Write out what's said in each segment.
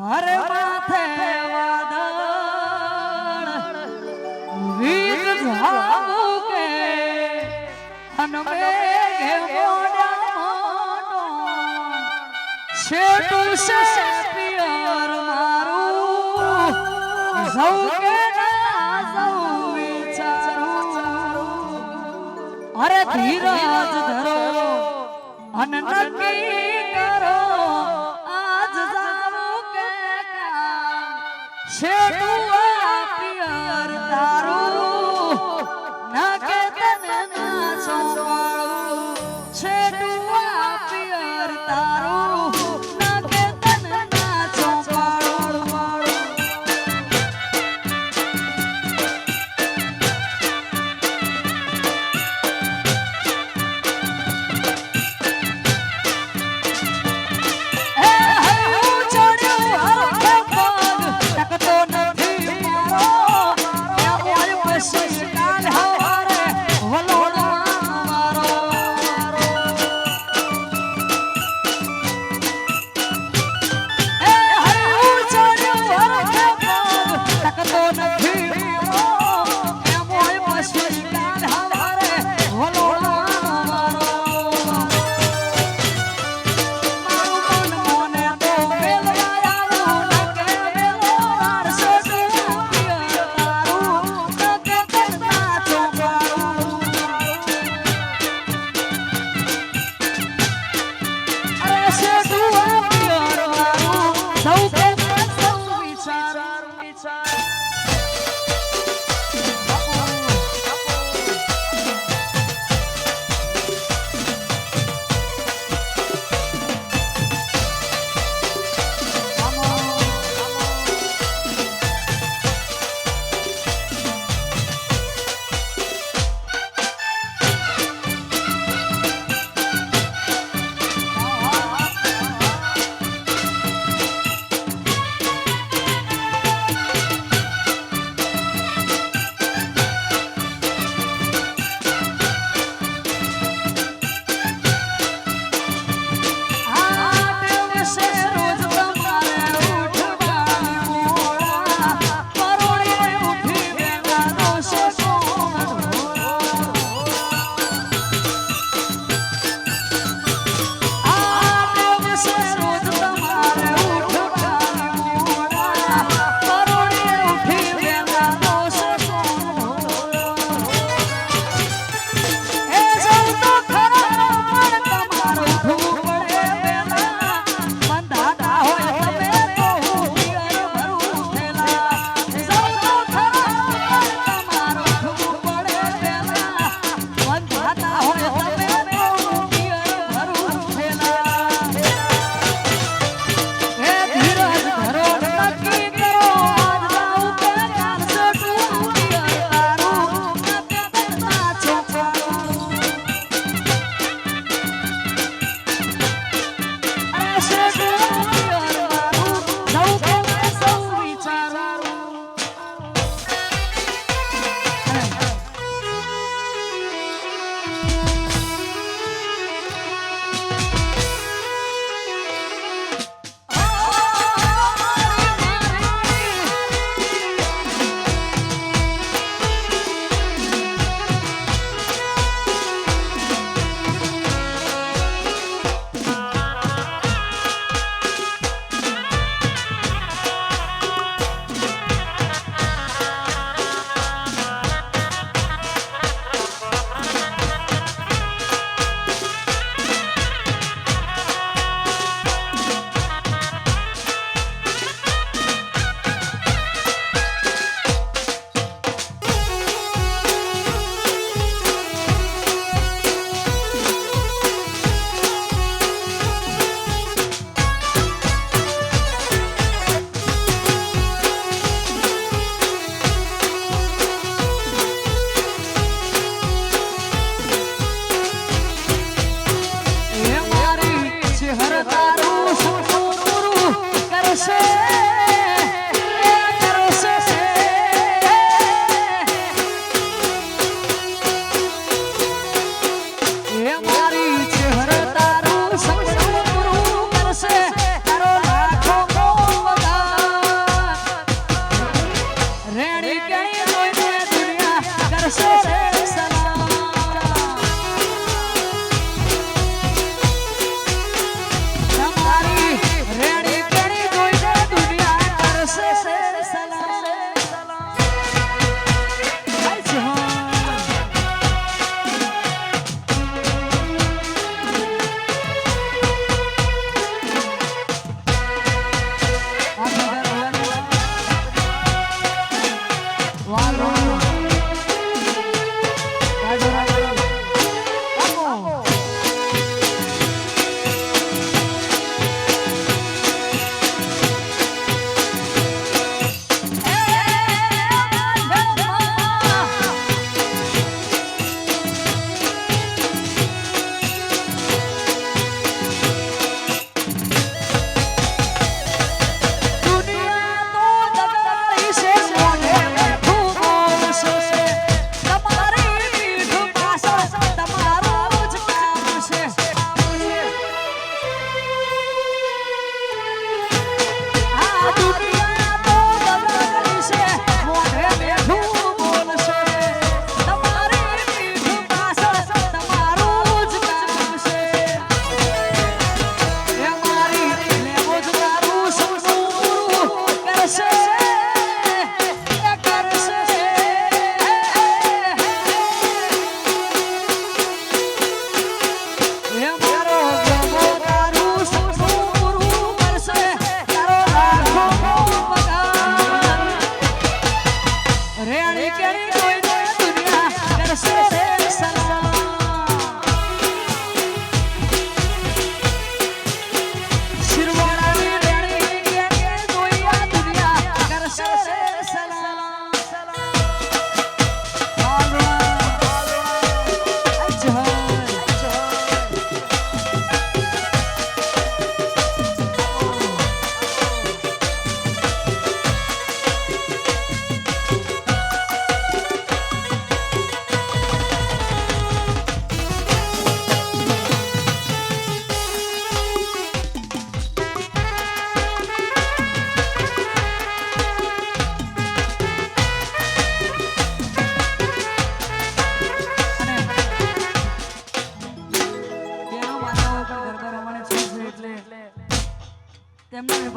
હરે માથે વાદળ, વીર ઝામુ કે હનમે ઘે મોડા મોટો શેટુ શે પિયર અરે ધીરજ ધરો, અન નક્કી કરો. cierto.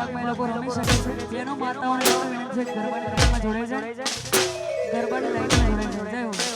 ભાગમાં એ લોકો રમી શકે છે. જેનો માતાઓને વિનંતી છે ગરબાની લાઈનમાં જોડાઈ જાય. ગરબાની લાઈનમાં જોડાઈ